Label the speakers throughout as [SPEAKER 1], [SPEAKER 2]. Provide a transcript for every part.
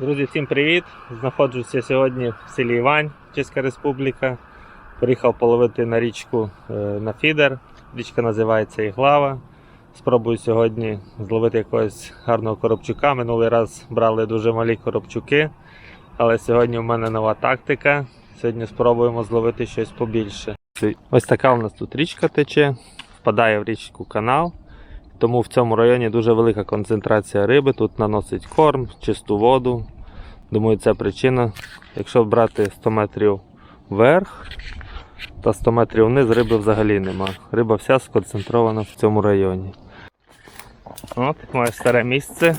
[SPEAKER 1] Друзі, всім привіт! Знаходжуся сьогодні в селі Івань, Чеська Республіка. Приїхав половити на річку е, на фідер. Річка називається Іглава. Спробую сьогодні зловити якогось гарного коробчука. Минулий раз брали дуже малі коробчуки, але сьогодні в мене нова тактика. Сьогодні спробуємо зловити щось побільше. Ось така у нас тут річка тече, впадає в річку канал. Тому в цьому районі дуже велика концентрація риби. Тут наносить корм, чисту воду. Думаю, це причина. Якщо брати 100 метрів вверх та 100 метрів вниз, риби взагалі нема. Риба вся сконцентрована в цьому районі. От моє старе місце.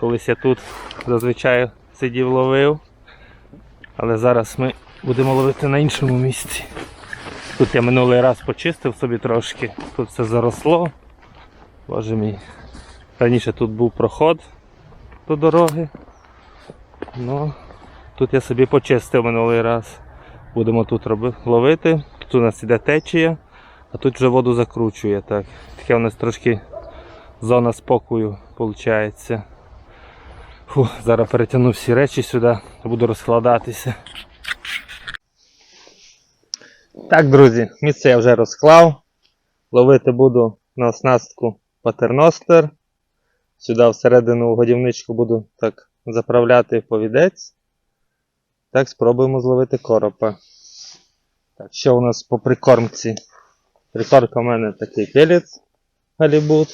[SPEAKER 1] Колись я тут зазвичай сидів ловив. Але зараз ми будемо ловити на іншому місці. Тут я минулий раз почистив собі трошки, тут все заросло. Боже мій. Раніше тут був проход до дороги. Ну, тут я собі почистив минулий раз. Будемо тут ловити. Тут у нас іде течія, а тут вже воду закручує. Так. Таке у нас трошки зона спокою виходить. Фу, зараз перетягну всі речі сюди, буду розкладатися. Так, друзі, місце я вже розклав. Ловити буду на оснастку патерностер. Сюди всередину годівничку буду так заправляти повідець. Так, спробуємо зловити коропа. Так, що у нас по прикормці? Прикормка в мене такий пелець галібут.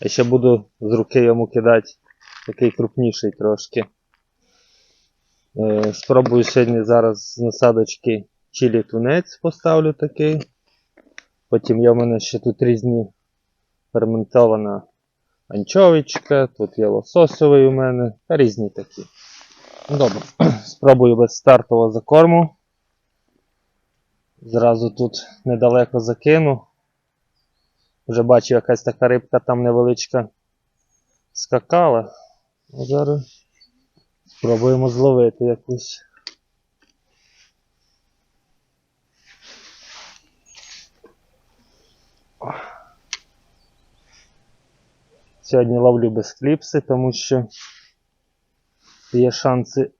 [SPEAKER 1] Я ще буду з руки йому кидати такий крупніший трошки. Е, спробую сьогодні зараз з насадочки чилі тунець поставлю такий. Потім є в мене ще тут різні ферментована анчовичка, тут є лососовий у мене, та різні такі. Ну, Добре, спробую без стартового закорму. Зразу тут недалеко закину. Вже бачу, якась така рибка там невеличка скакала. Ну, Зараз спробуємо зловити якусь. Сьогодні ловлю без кліпси, тому що є шанси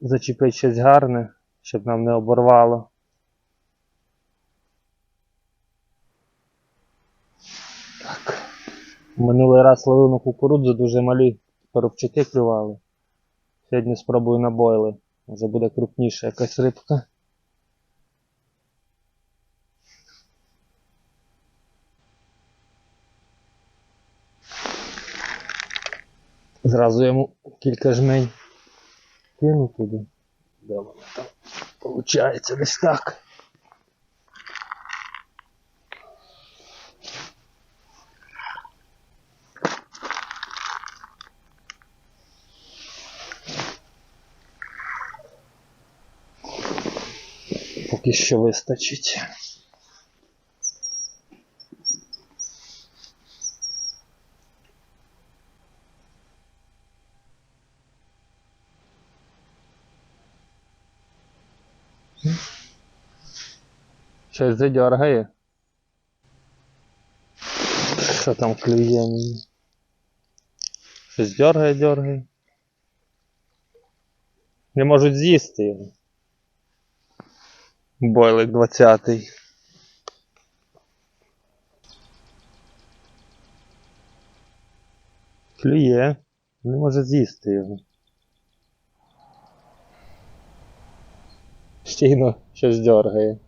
[SPEAKER 1] зачепити щось гарне, щоб нам не оборвало. Так. Минулий раз ловив на кукурудзу дуже малі коробчики клювали. Сьогодні спробую на бойли. Може буде крупніша якась рибка. Зразу йому кілька жмень кину туди. Де воно там? Получається десь так. Поки що вистачить. Щось задергає. Що там клює мені? Щось дергає, дергає. Не можуть з'їсти його. Бойлик 20. Клює. Не може з'їсти його. Стійно щось дергає.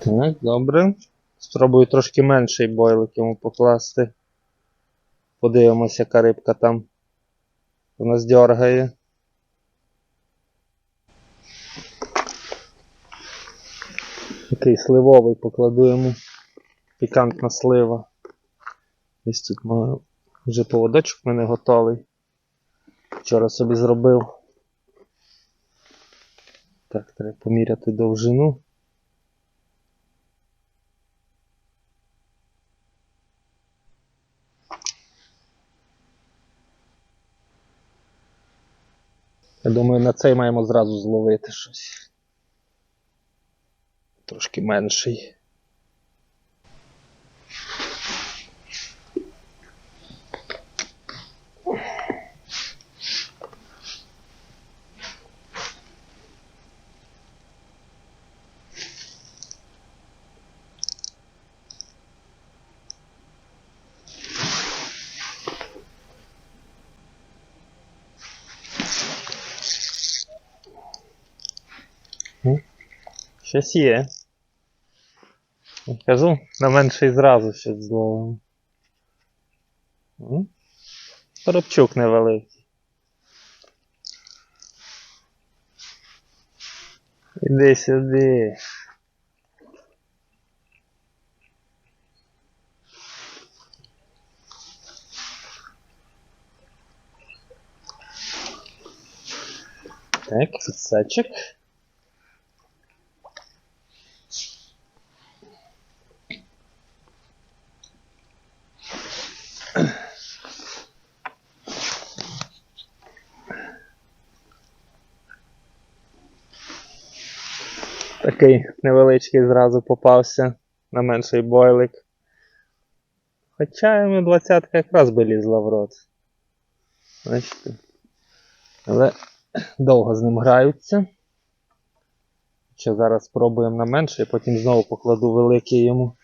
[SPEAKER 1] Так, добре. Спробую трошки менший бойлик йому покласти. Подивимося, яка рибка там у нас дергає. Такий сливовий покладу йому. Пікантна слива. Десь тут вже поводочок в мене готовий. Вчора собі зробив. Так, треба поміряти довжину. Я думаю, на цей маємо зразу зловити щось. Трошки менший. Щось є. Кажу, на менший зразу щось зловимо. Коробчук невеликий. Іди сюди. Так, фіксачик. Такий невеличкий зразу попався на менший бойлик. Хоча йому двадцятка якраз би лізла в рот. Бачите? Але довго з ним граються. Ще зараз спробуємо на менший, потім знову покладу великий йому.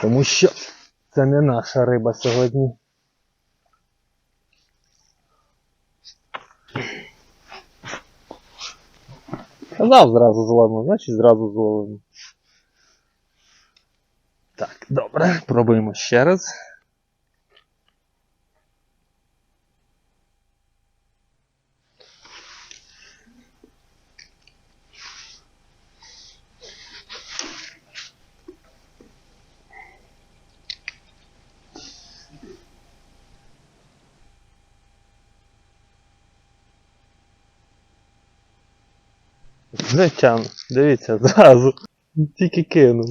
[SPEAKER 1] Тому що це не наша риба сьогодні. Казав зразу зловимо, значить зразу зловимо. Так, добре, пробуємо ще раз. Тягну. Дивіться, зразу. Тільки кинув.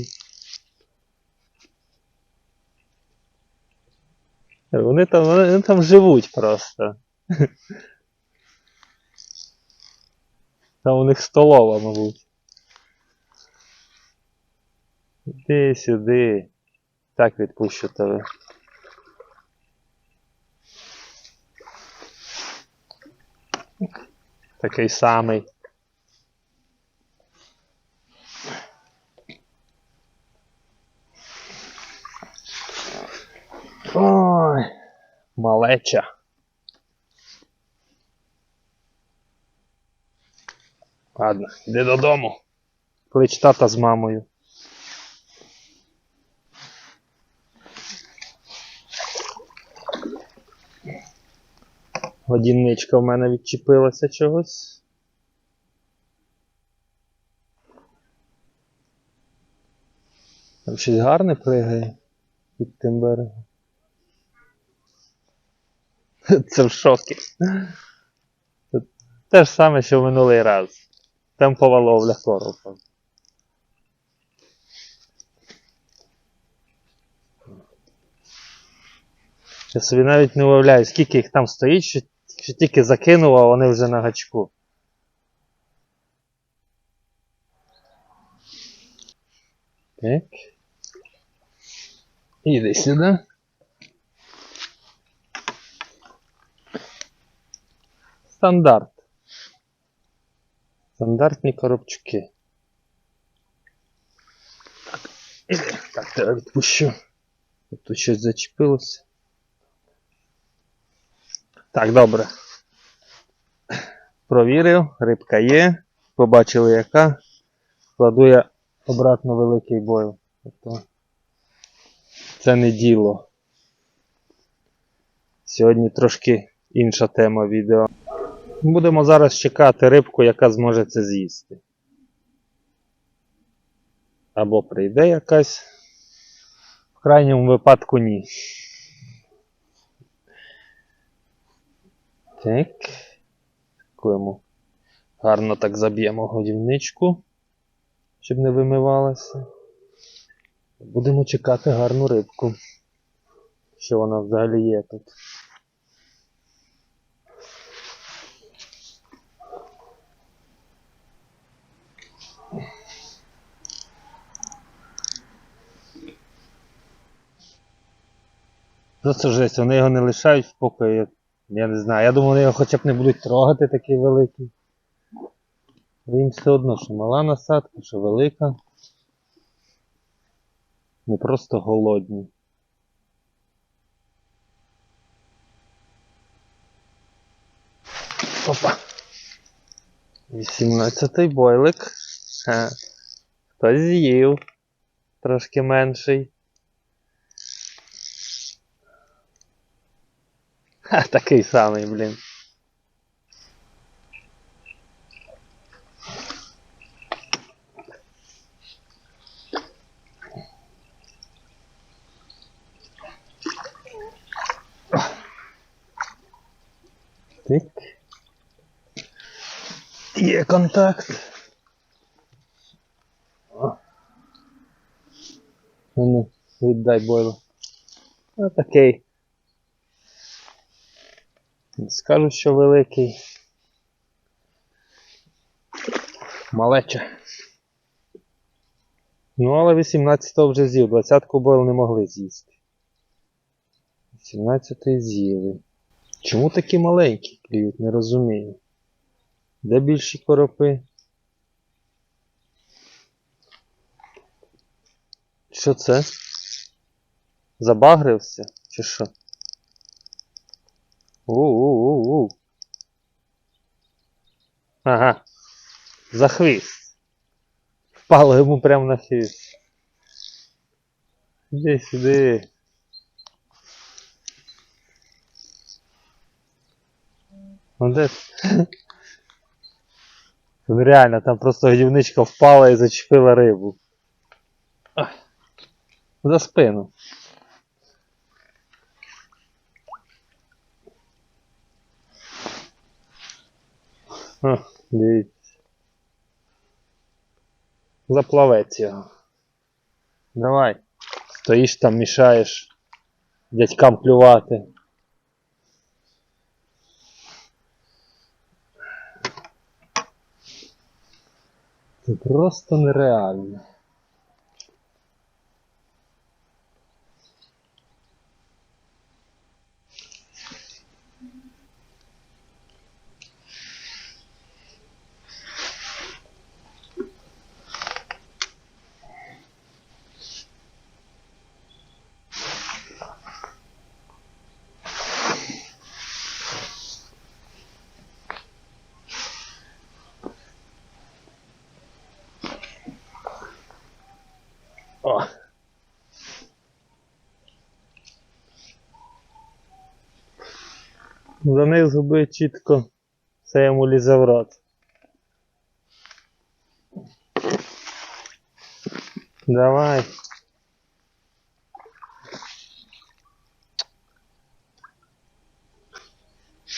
[SPEAKER 1] Вони там, вони там живуть просто. Там у них столова, мабуть. Іди сюди. Так відпущу тебе. Такий самий. Ой, малеча. Ладно, йди додому. Клич тата з мамою. Годівничка в мене відчепилася чогось. Там щось гарне пригає під тим берегом. Це в шокі. Те ж саме, що в минулий раз. Темпова ловля коропа. Я собі навіть не уявляю, скільки їх там стоїть, що, що тільки закинув, а вони вже на гачку. Так. Іди сюди. Стандарт. Стандартні коробчуки. Так. Так, тебе відпущу. Тут щось зачепилося. Так, добре. Провірив, рибка є. Побачили яка. Кладу я обратно великий бойл. Тобто це не діло. Сьогодні трошки інша тема відео. Будемо зараз чекати рибку, яка зможе це з'їсти. Або прийде якась. В крайньому випадку ні. Так. Такуємо. Гарно так заб'ємо годівничку, щоб не вимивалася. Будемо чекати гарну рибку. Що вона взагалі є тут. Ну, просто жесть, вони його не лишають в спокою. Я не знаю. Я думаю, вони його хоча б не будуть трогати такий великий. Бо їм все одно, що мала насадка, що велика. Ми просто голодні. Опа. 18-й бойлик. Ха. Хтось з'їв. Трошки менший. Ха, такий самий, блін. Тик. Є контакт. Ну, віддай бойло. Отакий. Не скажу, що великий. Малеча. Ну, але 18-го вже з'їв, 20-ку бойл не могли з'їсти. 18-й з'їли. Чому такі маленькі клюють, не розумію. Де більші коропи? Що це? Забагрився? Чи що? У-у-у-у. Ага. За хвіст. Впало йому прямо на хвіст. Іди сюди. Ну де? Реально, там просто годівничка впала і зачепила рибу. Ах. За спину. Дивіться. Заплавець його. Давай. Стоїш там, мішаєш дядькам клювати. Це просто нереально. О. За них зуби чітко це йому лізе в рот. Давай.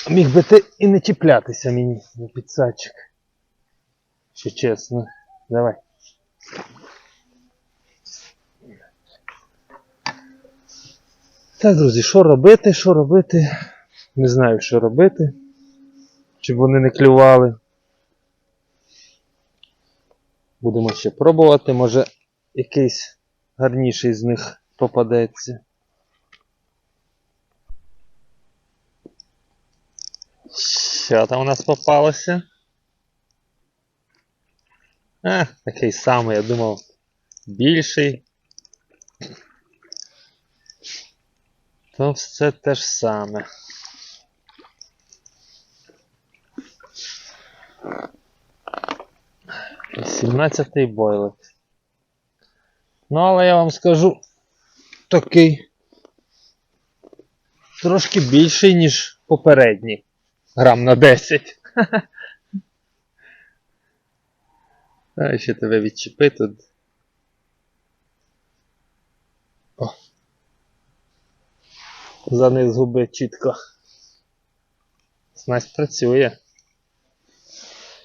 [SPEAKER 1] Міг би ти і не чіплятися мені на підсадчик. Ще чесно. Давай. Так, друзі, що робити, що робити? Не знаю, що робити. Щоб вони не клювали. Будемо ще пробувати, може якийсь гарніший з них попадеться. Що там у нас попалося? А, такий самий, я думав, більший. То все те ж саме. Сімнадцятий бойлет. Ну, але я вам скажу такий трошки більший, ніж попередній. Грам на 10. А ще тебе відчепи тут. О. За них зуби чітко. Снасть працює.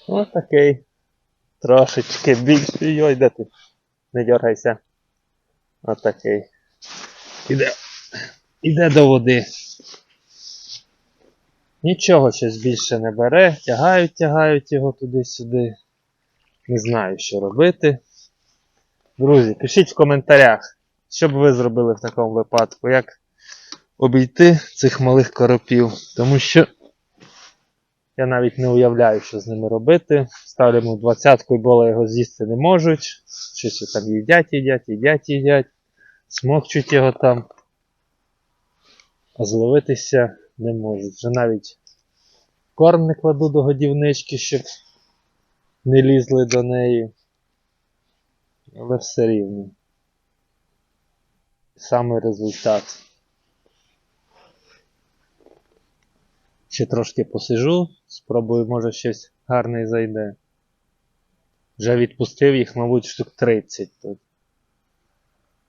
[SPEAKER 1] Ось. Трошечки більший. Йой, де ти? Не дергайся. Ось такий. Іде. Іде до води. Нічого щось більше не бере. Тягають, тягають його туди-сюди. Не знаю, що робити. Друзі, пишіть в коментарях, що б ви зробили в такому випадку. Як обійти цих малих коропів, тому що я навіть не уявляю, що з ними робити. Ставлю двадцятку і бола його з'їсти не можуть. Щось там їдять, їдять, їдять, їдять, смокчуть його там. А зловитися не можуть. Вже навіть корм не кладу до годівнички, щоб не лізли до неї. Але все рівно. Саме результат. Ще трошки посижу, спробую, може щось гарне зайде. Вже відпустив їх, мабуть, штук 30 тут.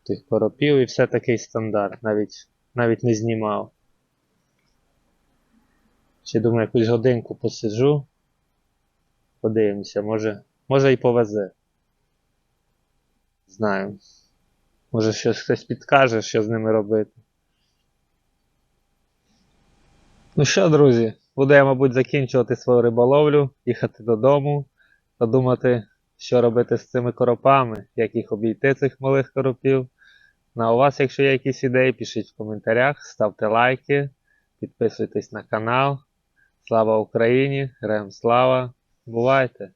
[SPEAKER 1] Тих коропів і все такий стандарт, навіть, навіть не знімав. Ще думаю, якусь годинку посиджу. Подивимося, може, може і повезе. Знаю. Може щось хтось підкаже, що з ними робити. Ну що, друзі, буду я, мабуть, закінчувати свою риболовлю, їхати додому, подумати, що робити з цими коропами, як їх обійти, цих малих коропів. Ну, а у вас, якщо є якісь ідеї, пишіть в коментарях, ставте лайки, підписуйтесь на канал. Слава Україні! Героям слава! Бувайте!